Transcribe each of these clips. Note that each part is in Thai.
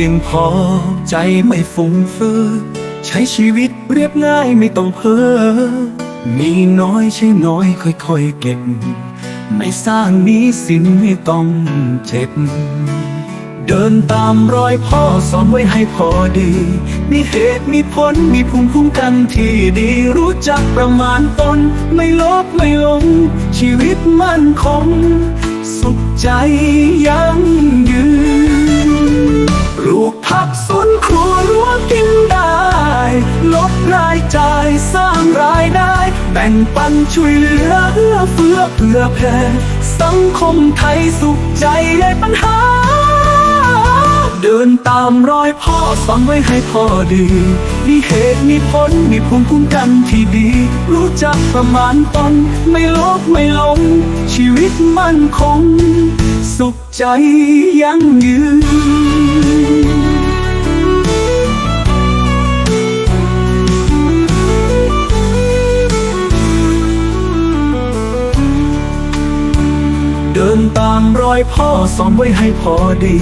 พียงพอใจไม่ฟุ้งเฟ้อใช้ชีวิตเรียบง่ายไม่ต้องเพ้อมีน้อยใช้น้อยค่อยๆเก็บ ไม่สร้างนี้สินไม่ต้องเจ็บ เดินตามรอยพ่อสอนไว้ให้พอดี มีเหตุมีผลมีภูมิคุ้มกันที่ดีรู้จักประมาณตน ไม่ลบไม่ลง ชีวิตมั่นคง สุขใจยั่งยืน จ่ายสร้างรายได้ แบ่งปันช่วยเหลือเอื้อเฟื้อเผื่อแผ่สังคมไทยสุขใจได้ปัญหา เดินตามรอยพ่อสอนไว้ให้พอดี มีเหตุมีผลมีภูมิคุ้มกันที่ดี รู้จักประมาณตนไม่ลบไม่หลงชีวิตมั่นคง สุขใจยั่งยืน เดินตามรอยพ่อสอนไว้ให้พอดี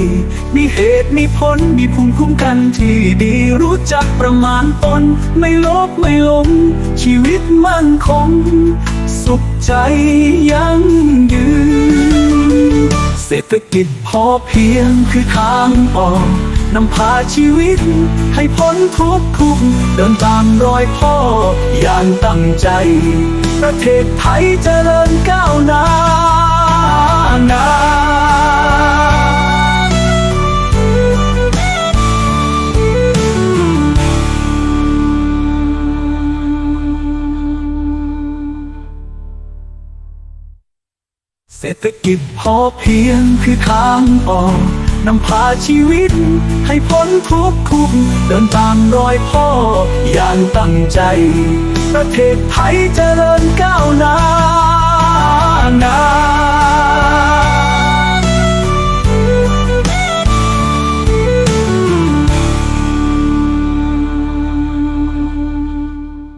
มีเหตุมีผลมีภูมิคุ้มกันที่ดีรู้จักประมาณตน ไม่ลบไม่ลงชีวิตมั่นคง สุขใจยั่งยืน เศรษฐกิจพอเพียงคือทางออกนำพาชีวิต ให้พ้นทุกทุกข์เดินตามรอยพ่ออย่างตั้งใจ ประเทศไทยเจริญก้าวหน้า นาเศรษฐกิจพอเพียงคือทางออกนำพาชีวิต ให้พ้นทุกข์ทุกเดินตามรอยพ่อ อย่างตั้งใจ ประเทศไทยเจริญก้าวหน้านา